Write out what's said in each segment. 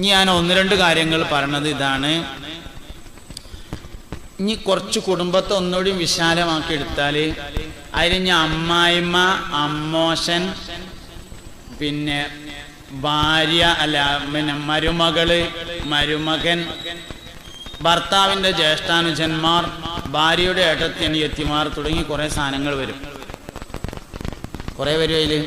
ഇനി ഞാൻ ഒന്ന് രണ്ട് കാര്യങ്ങൾ പറഞ്ഞത് ഇതാണ്. ഇനി കുറച്ച് കുടുംബത്തെ ഒന്നുകൂടി വിശാലമാക്കി എടുത്താൽ അതിൽ ഇനി അമ്മായിമ്മ അമ്മോശൻ പിന്നെ ഭാര്യ അല്ല പിന്നെ മരുമകൾ മരുമകൻ ഭർത്താവിന്റെ ജ്യേഷ്ഠാനുജന്മാർ ഭാര്യയുടെ ഏട്ടത്തിനിയത്തിമാർ തുടങ്ങി കുറേ സാധനങ്ങൾ വരും. കുറേ വരും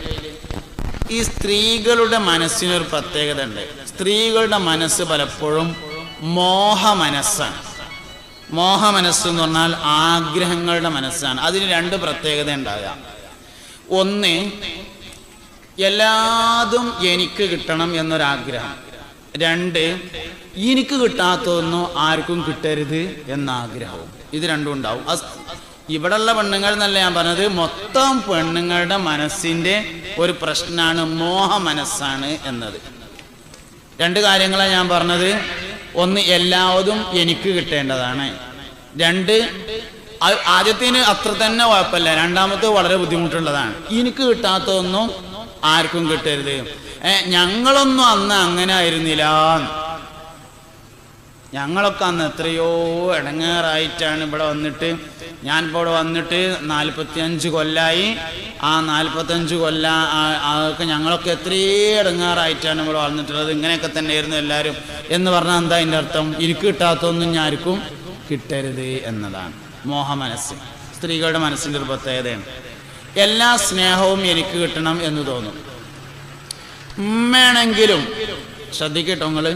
ഈ സ്ത്രീകളുടെ മനസ്സിനൊരു പ്രത്യേകത ഉണ്ട് സ്ത്രീകളുടെ മനസ്സ് പലപ്പോഴും മോഹ മനസ്സാണ് മോഹ മനസ്സ് എന്ന് പറഞ്ഞാൽ ആഗ്രഹങ്ങളുടെ മനസ്സാണ്. അതിന് രണ്ട് പ്രത്യേകത ഉണ്ടാകുക ഒന്ന് എല്ലാതും എനിക്ക് കിട്ടണം എന്നൊരാഗ്രഹം. രണ്ട് എനിക്ക് കിട്ടാത്തതൊന്നും ആർക്കും കിട്ടരുത് എന്ന ആഗ്രഹവും ഇത് രണ്ടും ഉണ്ടാവും. ഇവിടെയുള്ള പെണ്ണുങ്ങൾ എന്നല്ല ഞാൻ പറഞ്ഞത് മൊത്തം പെണ്ണുങ്ങളുടെ മനസ്സിന്റെ ഒരു പ്രശ്നമാണ് മോഹ മനസ്സാണ് എന്നത്. രണ്ട് കാര്യങ്ങളാണ് ഞാൻ പറഞ്ഞത്. ഒന്ന് എല്ലാവതും എനിക്ക് കിട്ടേണ്ടതാണ്. രണ്ട് ആദ്യത്തിന് അത്ര തന്നെ കുഴപ്പമില്ല. രണ്ടാമത്തെ വളരെ ബുദ്ധിമുട്ടുള്ളതാണ്. എനിക്ക് കിട്ടാത്തതൊന്നും ആർക്കും കിട്ടരുത്. ഞങ്ങളൊന്നും അന്ന് അങ്ങനെ ആയിരുന്നില്ല. ഞങ്ങളൊക്കെ അന്ന് എത്രയോ ഇടങ്ങേറായിട്ടാണ് ഇവിടെ വന്നിട്ട്. ഞാനിപ്പോൾ ഇവിടെ വന്നിട്ട് നാൽപ്പത്തിയഞ്ച് കൊല്ലായി. ആ നാൽപ്പത്തഞ്ച് കൊല്ല അതൊക്കെ ഞങ്ങളൊക്കെ എത്രയോ ഇടങ്ങാറായിട്ടാണ് ഇവിടെ വന്നിട്ടുള്ളത്. ഇങ്ങനെയൊക്കെ തന്നെ തന്നെയായിരുന്നു എല്ലാവരും. എന്ന് പറഞ്ഞാൽ എന്താ അതിന്റെ അർത്ഥം? എനിക്ക് കിട്ടാത്തൊന്നും ഞാൻ ആർക്കും കിട്ടരുത് എന്നതാണ്. മോഹ മനസ്സ് സ്ത്രീകളുടെ മനസ്സിന്റെ ഒരു പ്രത്യേകതയാണ്. എല്ലാ സ്നേഹവും എനിക്ക് കിട്ടണം എന്ന് തോന്നും. ഉമ്മയാണെങ്കിലും ശ്രദ്ധിക്കട്ടോ നിങ്ങൾ?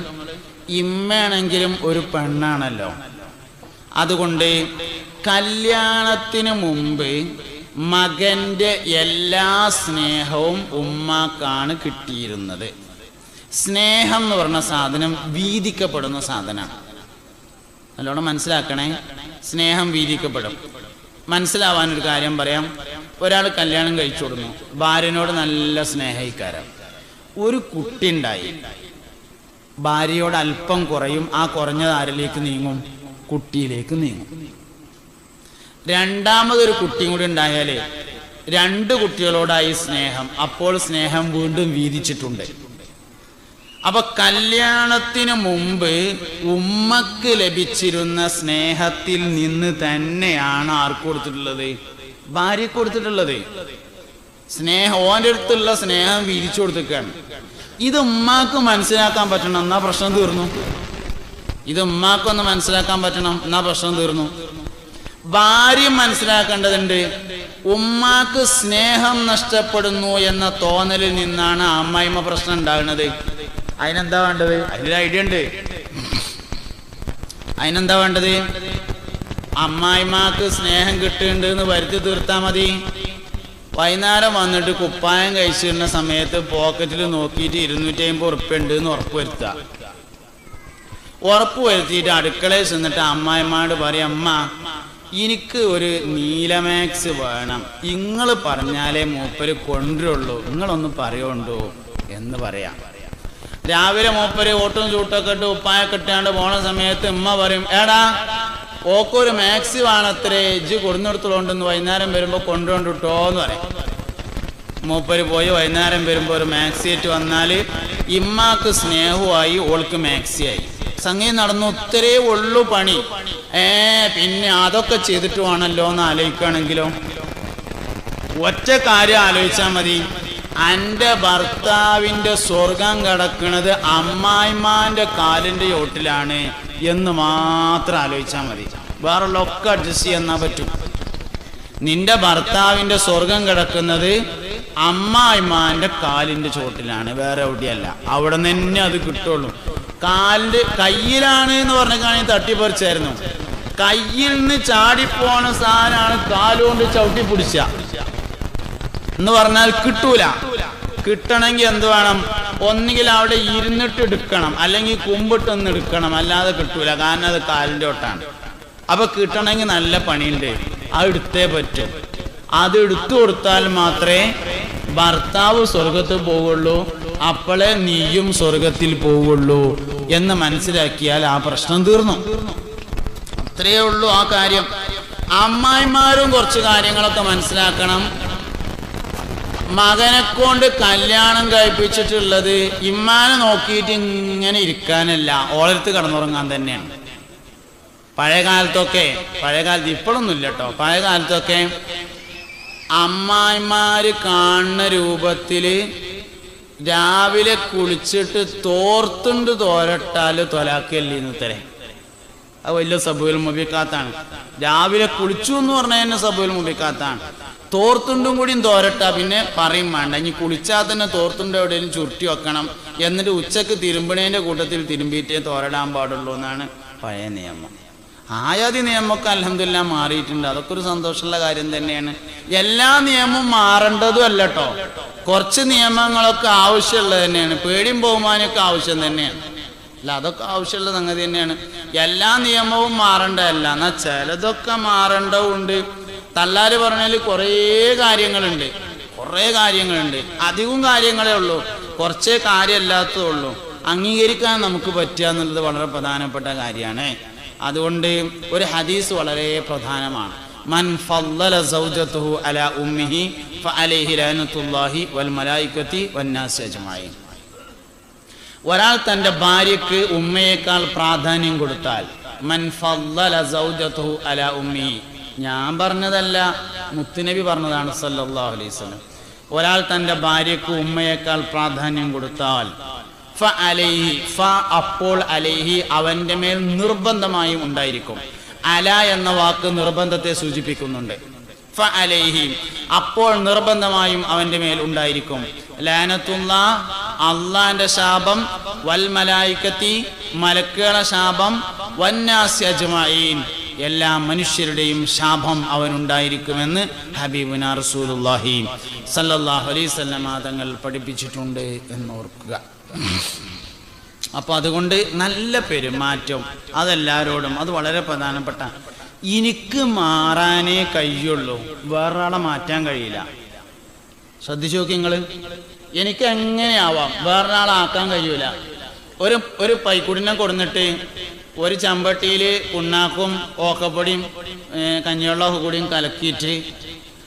ഇമ്മയാണെങ്കിലും ഒരു പെണ്ണാണല്ലോ. അതുകൊണ്ട് കല്യാണത്തിന് മുമ്പ് മകന്റെ എല്ലാ സ്നേഹവും ഉമ്മാക്കാണ് കിട്ടിയിരുന്നത്. സ്നേഹം എന്ന് പറഞ്ഞ സാധനം വീതിക്കപ്പെടുന്ന സാധനമാണ്. നല്ലോണം മനസ്സിലാക്കണേ. സ്നേഹം വീതിക്കപ്പെടും. മനസ്സിലാവാൻ ഒരു കാര്യം പറയാം. ഒരാൾ കല്യാണം കഴിച്ചു കൊടുക്കുന്നു. ഭാര്യനോട് നല്ല സ്നേഹിക്കാരം ഒരു കുട്ടി ഉണ്ടായി. ഭാര്യയോട് അല്പം കുറയും ആ കുറഞ്ഞത് ആരിലേക്ക് നീങ്ങും? കുട്ടിയിലേക്ക് നീങ്ങും. രണ്ടാമതൊരു കുട്ടിയും കൂടി ഉണ്ടായാലേ രണ്ട് കുട്ടികളോടായി സ്നേഹം. അപ്പോൾ സ്നേഹം വീണ്ടും വീതിച്ചിട്ടുണ്ട്. അപ്പൊ കല്യാണത്തിന് മുമ്പ് ഉമ്മക്ക് ലഭിച്ചിരുന്ന സ്നേഹത്തിൽ നിന്ന് തന്നെയാണ് ആർക്ക് കൊടുത്തിട്ടുള്ളത്? ഭാര്യക്ക് കൊടുത്തിട്ടുള്ളത്. സ്നേഹം ഓന്റെ അടുത്തുള്ള സ്നേഹം വീതിച്ചു കൊടുത്തേക്കാണ് ഇത് ഉമ്മാക്ക് മനസ്സിലാക്കാൻ പറ്റണം എന്നാ പ്രശ്നം തീർന്നു. ഇത് ഉമ്മാക്കൊന്ന് മനസ്സിലാക്കാൻ പറ്റണം എന്നാ പ്രശ്നം തീർന്നു. ഭാര്യ മനസ്സിലാക്കേണ്ടതുണ്ട് ഉമ്മാക്ക് സ്നേഹം നഷ്ടപ്പെടുന്നു എന്ന തോന്നലിൽ നിന്നാണ് അമ്മായിമ്മ പ്രശ്നം ഉണ്ടാകുന്നത്. അതിനെന്താ വേണ്ടത്? അതിനൊരു ഐഡിയ ഉണ്ട്. അതിനെന്താ വേണ്ടത്? അമ്മായിമാക്ക് സ്നേഹം കിട്ടുന്നുണ്ട് എന്ന് വരുത്തി തീർത്താ മതി. വൈകുന്നേരം വന്നിട്ട് കുപ്പായം കഴിച്ചിരുന്ന സമയത്ത് പോക്കറ്റിൽ നോക്കിയിട്ട് ഇരുന്നൂറ്റി അമ്പത് ഉറുപ്പ്യ ഉണ്ട് എന്ന് ഉറപ്പ് വരുത്തുക ഉറപ്പ് വരുത്തിയിട്ട് അടുക്കളയിൽ ചെന്നിട്ട് അമ്മായിമാട് പറയും അമ്മ എനിക്ക് ഒരു നീലമാക്സ് വേണം. നിങ്ങൾ പറഞ്ഞാലേ മൂപ്പര് കൊണ്ടുള്ളൂ നിങ്ങളൊന്ന് പറയുണ്ടോ? എന്ന് പറയാം. രാവിലെ മൂപ്പര് ഓട്ടും ചൂട്ടൊക്കെ ഇട്ട് ഉപ്പായൊക്കെ ഇട്ടാണ്ട് പോണ സമയത്ത് ഉമ്മ പറയും എടാ ഓക്കൊരു മാക്സി വേണത്രേ ഇജ്ജ് കൊടുന്നെടുത്തോണ്ടെന്ന് വൈകുന്നേരം വരുമ്പോൾ കൊണ്ടുകൊണ്ട് കിട്ടോ എന്ന് പറയും. മൂപ്പര് പോയി വൈകുന്നേരം വരുമ്പോൾ ഒരു മാക്സിയായിട്ട് വന്നാൽ ഇമ്മാക്ക് സ്നേഹമായി ഓൾക്ക് മാക്സിയായി. സംഗീതം നടന്നു ഒത്തിരി ഉള്ളു പണി. ഏ പിന്നെ അതൊക്കെ ചെയ്തിട്ട് വേണമല്ലോ എന്ന് ആലോചിക്കുകയാണെങ്കിലോ? ഒറ്റ കാര്യം ആലോചിച്ചാൽ മതി. എന്റെ ഭർത്താവിന്റെ സ്വർഗം കിടക്കുന്നത് അമ്മായിമാന്റെ കാലിന്റെ ചോട്ടിലാണ്. എന്ന് മാത്രം ആലോചിച്ചാൽ മതി. വേറുള്ള ഒക്കെ അഡ്ജസ്റ്റ് ചെയ്യാൻ പറ്റും. നിന്റെ ഭർത്താവിന്റെ സ്വർഗം കിടക്കുന്നത് അമ്മായിമാന്റെ കാലിന്റെ ചോട്ടിലാണ് വേറെ എവിടെയല്ല. അവിടെ നിന്ന് തന്നെ അത് കിട്ടുള്ളൂ. കാലിന്റെ കയ്യിലാണ് എന്ന് പറഞ്ഞാണെങ്കിൽ തട്ടിപ്പറിച്ചായിരുന്നു കയ്യിൽ നിന്ന് ചാടിപ്പോണ സാധനമാണ് കാലുകൊണ്ട് ചവിട്ടി പിടിച്ച. എന്ന് പറഞ്ഞാൽ കിട്ടൂല. കിട്ടണമെങ്കിൽ എന്ത് വേണം? ഒന്നുകിൽ അവിടെ ഇരുന്നിട്ട് എടുക്കണം അല്ലെങ്കിൽ കുമ്പിട്ടൊന്ന് എടുക്കണം അല്ലാതെ കിട്ടൂല. കാരണം അത് കാലിന്റെ ഒട്ടാണ് അപ്പൊ കിട്ടണമെങ്കിൽ നല്ല പണിയുണ്ട്. ആ എടുത്തേ പറ്റും. അത് എടുത്തു കൊടുത്താൽ മാത്രമേ ഭർത്താവ് സ്വർഗത്ത് പോവുള്ളൂ അപ്പോളെ നീയും സ്വർഗത്തിൽ പോവുള്ളൂ എന്ന് മനസ്സിലാക്കിയാൽ ആ പ്രശ്നം തീർന്നു. അത്രയേ ഉള്ളൂ ആ കാര്യം. അമ്മായിമാരും കുറച്ച് കാര്യങ്ങളൊക്കെ മനസ്സിലാക്കണം. മകനെ കൊണ്ട് കല്യാണം കഴിപ്പിച്ചിട്ടുള്ളത് ഇമ്മാനെ നോക്കിയിട്ട് ഇങ്ങനെ ഇരിക്കാനല്ല. ഓളടുത്ത് കടന്നുറങ്ങാൻ തന്നെയാണ്. പഴയ കാലത്തൊക്കെ പഴയ കാലത്ത് ഇപ്പോഴൊന്നും കേട്ടോ പഴയ കാലത്തൊക്കെ അമ്മായിമാര് കാണുന്ന രൂപത്തിൽ രാവിലെ കുളിച്ചിട്ട് തോർത്തുണ്ട് തോരട്ടാൽ തൊലാക്കല്ലിന്ന് തരേ അത് വലിയ സബുൽ മുബിക്കാത്താണ്. രാവിലെ കുളിച്ചു എന്ന് പറഞ്ഞാൽ തന്നെ മുബിക്കാത്താണ്. തോർത്തുണ്ടും കൂടിയും തോരട്ടാ പിന്നെ പറയും വേണ്ട. ഇനി കുളിച്ചാൽ തന്നെ തോർത്തുണ്ട് എവിടെയെങ്കിലും ചുരുട്ടി വെക്കണം. എന്നിട്ട് ഉച്ചയ്ക്ക് തിരുമ്പണേന്റെ കൂട്ടത്തിൽ തിരുമ്പിയിട്ടേ തോരടാൻ പാടുള്ളൂ എന്നാണ് പഴയ നിയമം. ആയാതി നിയമമൊക്കെ അലഹമില്ല മാറിയിട്ടുണ്ട്. അതൊക്കെ ഒരു സന്തോഷമുള്ള കാര്യം തന്നെയാണ്. എല്ലാ നിയമവും മാറേണ്ടതും അല്ല കേട്ടോ കുറച്ച് നിയമങ്ങളൊക്കെ ആവശ്യമുള്ളത് തന്നെയാണ്. പേടിയും ബഹുമാനമൊക്കെ ആവശ്യം തന്നെയാണ്. അല്ല അതൊക്കെ ആവശ്യമുള്ള സംഗതി തന്നെയാണ്. എല്ലാ നിയമവും മാറേണ്ടതല്ല. എന്നാൽ ചിലതൊക്കെ മാറേണ്ടതുണ്ട്. തല്ലാര് പറഞ്ഞാൽ കുറേ കാര്യങ്ങളുണ്ട്. കുറേ കാര്യങ്ങളുണ്ട്. അധികവും കാര്യങ്ങളേ ഉള്ളൂ. കുറച്ചേ കാര്യമല്ലാത്തതേ ഉള്ളൂ അംഗീകരിക്കാൻ നമുക്ക് പറ്റുക എന്നുള്ളത് വളരെ പ്രധാനപ്പെട്ട കാര്യമാണ്. അതുകൊണ്ട് ഒരു ഹദീസ് വളരെ പ്രധാനമാണ്. മൻ ഫല്ലല അല ഉമ്മിഹി ഫഅലൈഹി വൽ മലായികത്തി വന്നാസ് ഒരാൾ തന്റെ ഭാര്യക്ക് ഉമ്മയേക്കാൾ പ്രാധാന്യം കൊടുത്താൽ മൻ ഫല്ലല അല ഉമ്മിഹി ഞാൻ പറഞ്ഞതല്ല മുത്തുനബി പറഞ്ഞതാണ് സല്ലല്ലാഹു അലൈഹി വസല്ലം. ഒരാൾ തന്റെ ഭാര്യക്ക് ഉമ്മയേക്കാൾ പ്രാധാന്യം കൊടുത്താൽ ഫ അലൈഹി ഫ അപ്പോൾ അലൈഹി അവന്റെ മേൽ നിർബന്ധമായും ഉണ്ടായിരിക്കും. അല എന്ന വാക്ക് നിർബന്ധത്തെ സൂചിപ്പിക്കുന്നുണ്ട്. ഫ അലൈഹി അപ്പോൾ നിർബന്ധമായും അവന്റെ മേൽ ഉണ്ടായിരിക്കും. ലാനത്തുള്ള അള്ളാന്റെ ശാപം വൽ മലായിക്കത്തി മലക്കുകളെ ശാപം വന്നാസ്യ അജ്മഈൻ. എല്ലാ മനുഷ്യരുടെയും ശാപം അവനുണ്ടായിരിക്കുമെന്ന് ഹബീബുന റസൂലുല്ലാഹി സല്ലല്ലാഹു അലൈഹി വസല്ലമ തങ്ങൾ പഠിപ്പിച്ചിട്ടുണ്ട് എന്ന് ഓർക്കുക അപ്പോൾ അതുകൊണ്ട് നല്ല പെരുമാറ്റം അതെല്ലാവരോടും അത് വളരെ പ്രധാനപ്പെട്ട എനിക്ക് മാറാനേ കഴിയുള്ളൂ വേറൊരാളെ മാറ്റാൻ കഴിയില്ല. ശ്രദ്ധിച്ചു നോക്കി നിങ്ങൾ എനിക്ക് എങ്ങനെയാവാം വേറൊരാളാക്കാൻ കഴിയൂല. ഒരു ഒരു പൈക്കുടിനെ കൊടുന്നിട്ട് ഒരു ചമ്പട്ടിയിൽ പുണ്ണാക്കും ഓക്കപ്പൊടിയും കഞ്ഞിവെള്ളമൊക്കെ കൂടിയും കലക്കിയിട്ട്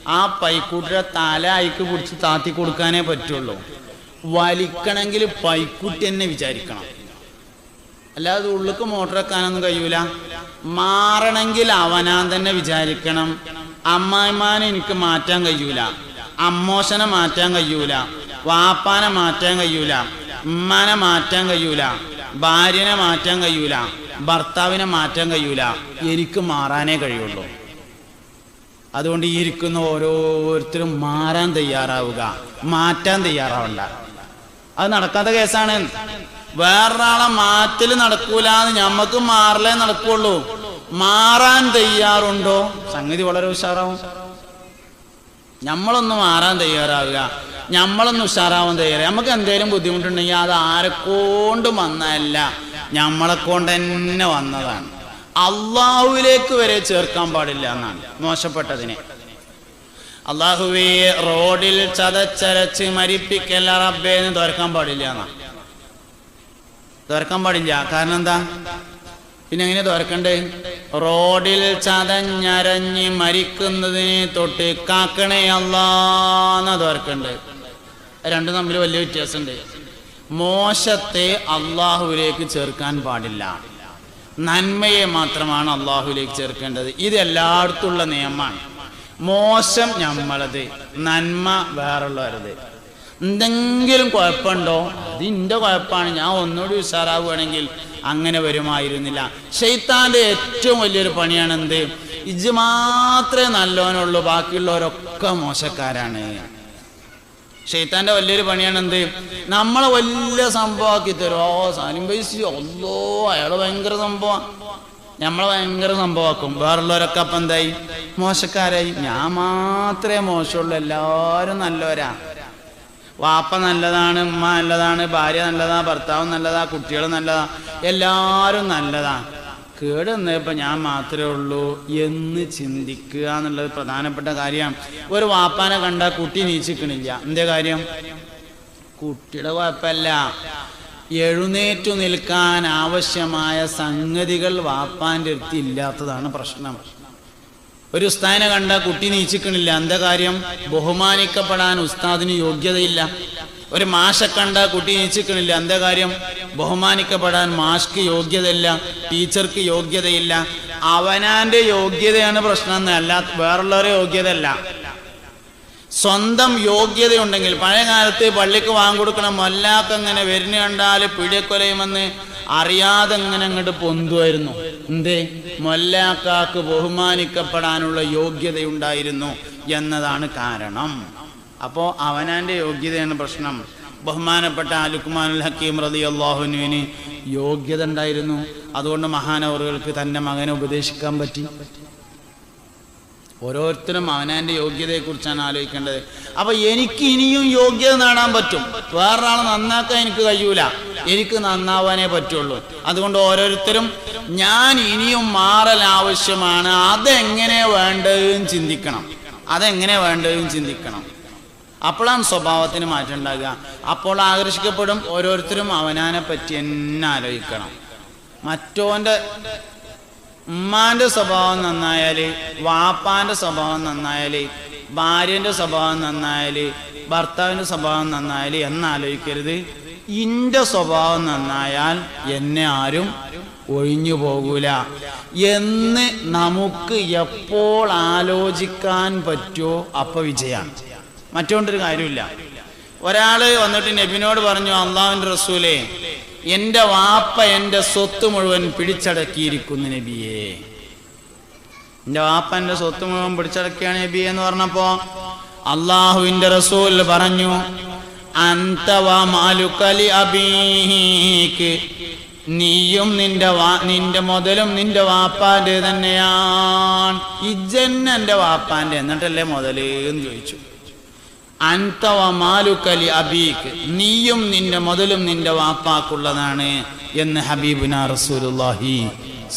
ആ പൈക്കൂട്ടിയുടെ തല അയക്ക് പിടിച്ച് താത്തി കൊടുക്കാനേ പറ്റുള്ളൂ. വലിക്കണമെങ്കിൽ പൈക്കുട്ടി തന്നെ വിചാരിക്കണം. അല്ലാതെ ഉള്ളിക്ക് മോട്ടർ വെക്കാനൊന്നും കഴിയൂല. മാറണമെങ്കിൽ അവനാൻ തന്നെ വിചാരിക്കണം. അമ്മായിമാനെ എനിക്ക് മാറ്റാൻ കഴിയൂല. അമ്മോശനെ മാറ്റാൻ കഴിയൂല. വാപ്പാനെ മാറ്റാൻ കഴിയൂല. ഉമ്മാനെ മാറ്റാൻ കഴിയൂല. ഭാര്യനെ മാറ്റാൻ കഴിയൂല. ഭർത്താവിനെ മാറ്റാൻ കഴിയൂല. എനിക്ക് മാറാനേ കഴിയുള്ളൂ. അതുകൊണ്ട് ഈ ഇരിക്കുന്ന ഓരോരുത്തരും മാറാൻ തയ്യാറാവുക. മാറ്റാൻ തയ്യാറാവണ്ട. അത് നടക്കാത്ത കേസാണ്. വേറൊരാളെ മാറ്റൽ നടക്കൂല ഞമ്മക്ക് മാറലേ നടക്കുള്ളൂ. മാറാൻ തയ്യാറുണ്ടോ? സംഗതി വളരെ ഉഷാറാവും. നമ്മളൊന്ന് മാറാൻ തയ്യാറാവുക. നമ്മളൊന്ന് ഉഷാറാവാൻ തയ്യാറാവുക. നമുക്ക് എന്തെങ്കിലും ബുദ്ധിമുട്ടുണ്ടെങ്കിൽ അത് ആരെക്കൊണ്ട് വന്നതല്ല. നമ്മളെ കൊണ്ട് തന്നെ വന്നതാണ്. അള്ളാഹുവിലേക്ക് വരെ ചേർക്കാൻ പാടില്ല എന്നാണ് മോശപ്പെട്ടതിനെ. അള്ളാഹുവേ റോഡിൽ ചതച്ചരച്ച് മരിപ്പിക്കല്ല റബ്ബേ എന്ന് തുറക്കാൻ പാടില്ല എന്നാ. തുറക്കാൻ പാടില്ല. കാരണം എന്താ? പിന്നെ എങ്ങനെ തുറക്കണ്ടേ റോഡിൽ ചതഞ്ഞരഞ്ഞ് മരിക്കുന്നതിനെ തൊട്ട് കാക്കണേ അല്ലാന്ന തുറക്കണ്ട് രണ്ടും തമ്മിൽ വലിയ വ്യത്യാസമുണ്ട്. മോശത്തെ അള്ളാഹുവിലേക്ക് ചേർക്കാൻ പാടില്ല. നന്മയെ മാത്രമാണ് അള്ളാഹുവിലേക്ക് ചേർക്കേണ്ടത്. ഇത് എല്ലായിടത്തും ഉള്ള നിയമമാണ്. മോശം നമ്മളത് നന്മ വേറുള്ളവരത്. എന്തെങ്കിലും കുഴപ്പമുണ്ടോ? അത് എന്റെ കുഴപ്പമാണ്. ഞാൻ ഒന്നുകൂടി ഉഷാറാവുകയാണെങ്കിൽ അങ്ങനെ വരുമായിരുന്നില്ല. ഷെയ്ത്താന്റെ ഏറ്റവും വലിയൊരു പണിയാണ് എന്ത് ഇജ് മാത്രമേ നല്ലവനുള്ളൂ ബാക്കിയുള്ളവരൊക്കെ മോശക്കാരാണ്. ഷെയ്ത്താന്റെ വലിയൊരു പണിയാണ് എന്ത് നമ്മളെ വലിയ സംഭവമാക്കി തരും. ഓ സാലിം പൈസ ഒല്ലോ അയാൾ ഭയങ്കര സംഭവം നമ്മളെ ഭയങ്കര സംഭവമാക്കും. വേറുള്ളവരൊക്കെ അപ്പം എന്തായി? മോശക്കാരായി. ഞാൻ മാത്രമേ മോശമുള്ളൂ. എല്ലാവരും നല്ലവരാ. വാപ്പ നല്ലതാണ് ഉമ്മ നല്ലതാണ് ഭാര്യ നല്ലതാ ഭർത്താവ് നല്ലതാ കുട്ടികൾ നല്ലതാ. എല്ലാവരും നല്ലതാ. കേട് ഇപ്പം ഞാൻ മാത്രമേ ഉള്ളൂ എന്ന് ചിന്തിക്കുക എന്നുള്ളത് പ്രധാനപ്പെട്ട കാര്യമാണ് ഒരു വാപ്പാനെ കണ്ട കുട്ടി നീച്ചിക്കണില്ല. എന്തേ കാര്യം? കുട്ടിയുടെ കുഴപ്പമല്ല. എഴുന്നേറ്റു നിൽക്കാൻ ആവശ്യമായ സംഗതികൾ വാപ്പാന്റെ അടുത്ത് ഇല്ലാത്തതാണ് പ്രശ്നം. ഒരു ഉസ്താദിനെ കണ്ട കുട്ടി നീച്ചിക്കണില്ല. എന്താ കാര്യം? ബഹുമാനിക്കപ്പെടാൻ ഉസ്താദിന് യോഗ്യതയില്ല. ഒരു മാഷെ കണ്ട കുട്ടി നീച്ചിക്കണില്ല. എന്താ കാര്യം? ബഹുമാനിക്കപ്പെടാൻ മാഷ്ക്ക് യോഗ്യതയില്ല ടീച്ചർക്ക് യോഗ്യതയില്ല. അവനാന്റെ യോഗ്യതയാണ് പ്രശ്നം എന്നല്ല വേറുള്ളവരെ യോഗ്യതയല്ല. സ്വന്തം യോഗ്യതയുണ്ടെങ്കിൽ പഴയ കാലത്ത് പള്ളിക്ക് വാങ്ങിക്കൊടുക്കണം മൊല്ലാക്ക് അങ്ങനെ വരുന്ന കണ്ടാൽ പിഴക്കൊലയുമെന്ന് അറിയാതെ അങ്ങനെ അങ്ങോട്ട് പൊന്തുമായിരുന്നു. എന്തേ? മൊല്ലാക്കാക്ക് ബഹുമാനിക്കപ്പെടാനുള്ള യോഗ്യതയുണ്ടായിരുന്നു എന്നതാണ് കാരണം. അപ്പോൾ അവനാന്റെ യോഗ്യതയാണ് പ്രശ്നം. ബഹുമാനപ്പെട്ട ലുക്മാനുൽ ഹക്കീം റതി അള്ളാഹുനുവിന് യോഗ്യത ഉണ്ടായിരുന്നു. അതുകൊണ്ട് മഹാനവറുകൾക്ക് തന്റെ മകനെ ഉപദേശിക്കാൻ പറ്റി. ഓരോരുത്തരും അവനാന്റെ യോഗ്യതയെക്കുറിച്ചാണ് ആലോചിക്കേണ്ടത്. അപ്പൊ എനിക്ക് ഇനിയും യോഗ്യത നേടാൻ പറ്റും. വേറൊരാൾ നന്നാക്കാൻ എനിക്ക് കഴിയൂല. എനിക്ക് നന്നാവാനേ പറ്റുള്ളൂ. അതുകൊണ്ട് ഓരോരുത്തരും ഞാൻ ഇനിയും മാറൽ ആവശ്യമാണ്. അതെങ്ങനെ വേണ്ടതെന്ന് ചിന്തിക്കണം. അതെങ്ങനെ വേണ്ടതെന്ന് ചിന്തിക്കണം. അപ്പോഴാണ് സ്വഭാവത്തിന് മാറ്റം ഉണ്ടാകുക. അപ്പോൾ ആകർഷിക്കപ്പെടും ഓരോരുത്തരും അവനാനെ പറ്റി എന്നെ ആലോചിക്കണം. മറ്റോന്റെ ഉമ്മാന്റെ സ്വഭാവം നന്നായാൽ വാപ്പാന്റെ സ്വഭാവം നന്നായാൽ ഭാര്യന്റെ സ്വഭാവം നന്നായാൽ ഭർത്താവിന്റെ സ്വഭാവം നന്നായാൽ എന്നാലോചിക്കരുത്. ഇന്റെ സ്വഭാവം നന്നായാൽ എന്നെ ആരും ഒഴിഞ്ഞു പോകൂല. എന്ന് നമുക്ക് എപ്പോൾ ആലോചിക്കാൻ പറ്റുമോ അപ്പൊ വിജയാണ് മറ്റോണ്ടൊരു കാര്യമില്ല. ഒരാൾ വന്നിട്ട് നബിനോട് പറഞ്ഞു അള്ളാഹുവിന്റെ റസൂലേ എന്റെ വാപ്പ എന്റെ സ്വത്ത് മുഴുവൻ പിടിച്ചടക്കിയിരിക്കുന്നു നബിയെ. എന്റെ വാപ്പ എന്റെ സ്വത്ത് മുഴുവൻ പിടിച്ചടക്കിയാണ് നബിയെ എന്ന് പറഞ്ഞപ്പോ അള്ളാഹുവിന്റെ റസൂൽ പറഞ്ഞു അന്തവാലുക്കലി അബീക്ക് നീയും നിന്റെ വാ നിന്റെ മുതലും നിന്റെ വാപ്പാന്റെ തന്നെയാണ്. ഇജന്നെ എന്റെ വാപ്പാന്റെ എന്നിട്ടല്ലേ മുതൽ എന്ന് ചോദിച്ചു. അൻതവ മാലുക്കലി അബീക്ക്. നീയും നിന്റെ മുതലും നിന്റെ വാപ്പാക്കുള്ളതാണ് എന്ന് ഹബീബുന റസൂലുള്ളാഹി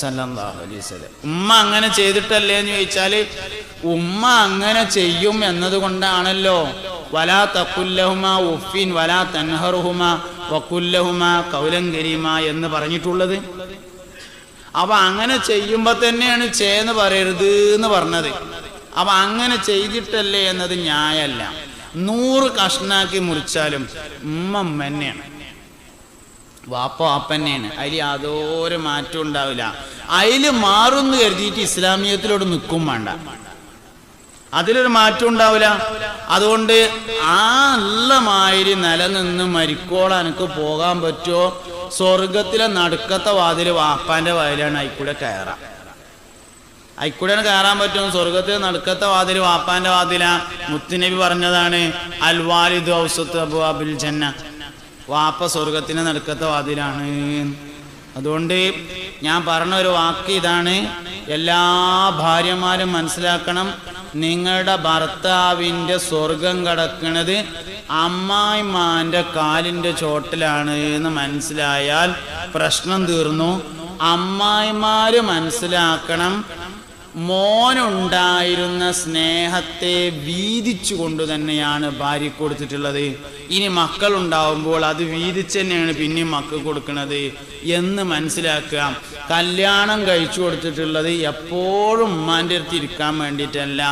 സല്ലല്ലാഹു അലൈഹി വസല്ലം. ഉമ്മ അങ്ങനെ ചെയ്തിട്ടല്ലേ എന്ന് ചോദിച്ചാൽ ഉമ്മ അങ്ങനെ ചെയ്യും എന്നതുകൊണ്ടാണല്ലോ. വലാ തക്കുല്ലഹുമ ഉഫിൻ വലാ തൻഹറുഹുമ വക്കുല്ലഹുമ ഖൗലൻ കരീമ എന്ന് പറഞ്ഞിട്ടുള്ളത്. അപ്പൊ അങ്ങനെ ചെയ്യുമ്പോൾ തന്നെയാണ് ചേന്ന് പറയരുത് എന്ന് പറഞ്ഞത്. അപ്പൊ അങ്ങനെ ചെയ്തിട്ടല്ലേ എന്നത് ന്യായല്ല. നൂറ് കഷ്ണാക്കി മുറിച്ചാലും ഉമ്മ തന്നെയാണ് വാപ്പ വാപ്പ തന്നെയാണ് അതിൽ യാതൊരു മാറ്റം ഉണ്ടാവില്ല. അതിൽ മാറുമെന്ന് കരുതിയിട്ട് ഇസ്ലാമിയത്തിലോട് നിൽക്കും വേണ്ട. അതിലൊരു മാറ്റം ഉണ്ടാവില്ല. അതുകൊണ്ട് ആ നല്ല മാതിരി നിലനിന്ന് മരിക്കോളം എനിക്ക് പോകാൻ പറ്റുമോ? സ്വർഗത്തിലെ നടുക്കത്തെ വാതിൽ വാപ്പാന്റെ വാതിലാണ് കൂടെ കയറാം. അയിക്കൂടെ കയറാൻ പറ്റും. സ്വർഗത്തിൽ നടുക്കത്തെ വാതിൽ വാപ്പാന്റെ വാതില. മുത്തുനബി പറഞ്ഞതാണ് അൽ വാലിദ് ഔസത്ത് അബു അബുൽ ജന്ന വാപ്പ സ്വർഗത്തിന് നടുക്കത്തെ വാതിലാണ്. അതുകൊണ്ട് ഞാൻ പറഞ്ഞ ഒരു വാക്ക് ഇതാണ് എല്ലാ ഭാര്യമാരും മനസ്സിലാക്കണം നിങ്ങളുടെ ഭർത്താവിന്റെ സ്വർഗം കിടക്കുന്നത് അമ്മായിമാന്റെ കാലിന്റെ ചോട്ടിലാണ് എന്ന് മനസ്സിലായാൽ പ്രശ്നം തീർന്നു. അമ്മായിമാര് മനസ്സിലാക്കണം മോനുണ്ടായിരുന്ന സ്നേഹത്തെ വീതിച്ചു കൊണ്ട് തന്നെയാണ് ഭാര്യ കൊടുത്തിട്ടുള്ളത്. ഇനി മക്കൾ ഉണ്ടാവുമ്പോൾ അത് വീതിച്ച് തന്നെയാണ് പിന്നെയും മക്കൾ കൊടുക്കുന്നത് എന്ന് മനസ്സിലാക്കുക. കല്യാണം കഴിച്ചു കൊടുത്തിട്ടുള്ളത് എപ്പോഴും ഉമ്മാന്റെ അടുത്ത് ഇരിക്കാൻ വേണ്ടിയിട്ടല്ല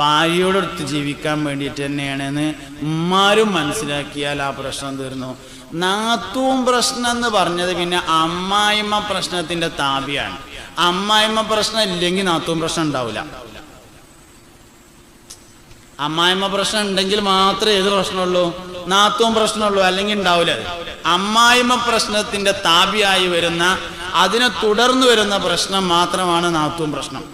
ഭാര്യയോട് അടുത്ത് ജീവിക്കാൻ വേണ്ടിയിട്ട് തന്നെയാണെന്ന് ഉമ്മാരും മനസ്സിലാക്കിയാൽ ആ പ്രശ്നം തീർന്നു. നാത്തൂം പ്രശ്നം എന്ന് പറഞ്ഞത് പിന്നെ അമ്മായിമ്മ പ്രശ്നത്തിന്റെ താപിയാണ്. അമ്മായിമ്മ പ്രശ്നം ഇല്ലെങ്കിൽ നാത്തും പ്രശ്നം ഉണ്ടാവില്ല അമ്മായിമ്മ പ്രശ്നം ഉണ്ടെങ്കിൽ മാത്രമേ ഏത് പ്രശ്നമുള്ളൂ? നാത്തും പ്രശ്നമുള്ളൂ അല്ലെങ്കിൽ ഉണ്ടാവില്ല അമ്മായിമ്മ പ്രശ്നത്തിന്റെ താപിയായി വരുന്ന അതിനെ തുടർന്ന് വരുന്ന പ്രശ്നം മാത്രമാണ് നാത്തും പ്രശ്നം.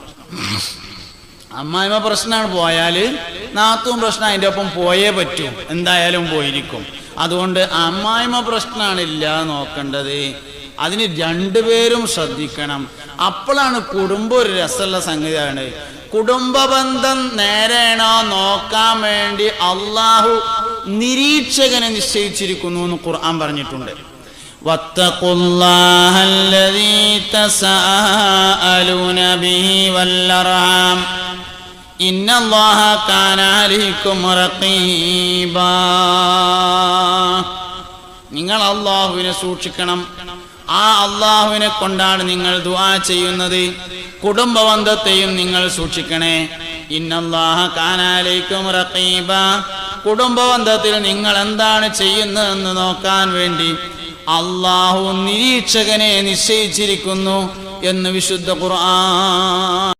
അമ്മായിമ്മ പ്രശ്നമാണ് പോയാൽ നാത്തും പ്രശ്നം അതിന്റെ ഒപ്പം പോയേ പറ്റൂ. എന്തായാലും പോയിരിക്കും. അതുകൊണ്ട് അമ്മായിമ്മ പ്രശ്നമാണ് ഇല്ലാതെ നോക്കേണ്ടത്. അതിന് രണ്ടുപേരും ശ്രദ്ധിക്കണം. അപ്പോഴാണ് കുടുംബം ഒരു രസമുള്ള സംഗതിയാണ് കുടുംബബന്ധം നേരെയാണോ നോക്കാൻ വേണ്ടി അള്ളാഹു നിരീക്ഷകനെ നിശ്ചയിച്ചിരിക്കുന്നു എന്ന് ഖുർആൻ പറഞ്ഞിട്ടുണ്ട്. നിങ്ങൾ അള്ളാഹുവിനെ സൂക്ഷിക്കണം. ആ അള്ളാഹുവിനെ കൊണ്ടാണ് നിങ്ങൾ ദുആ ചെയ്യുന്നത്. കുടുംബബന്ധത്തെയും നിങ്ങൾ സൂക്ഷിക്കണേ. ഇന്നല്ലാഹ കാനാലേക്കും റഖീബ. കുടുംബബന്ധത്തിൽ നിങ്ങൾ എന്താണ് ചെയ്യുന്നതെന്ന് നോക്കാൻ വേണ്ടി അള്ളാഹു നിരീക്ഷകനെ നിശ്ചയിച്ചിരിക്കുന്നു എന്ന് വിശുദ്ധ ഖുർആൻ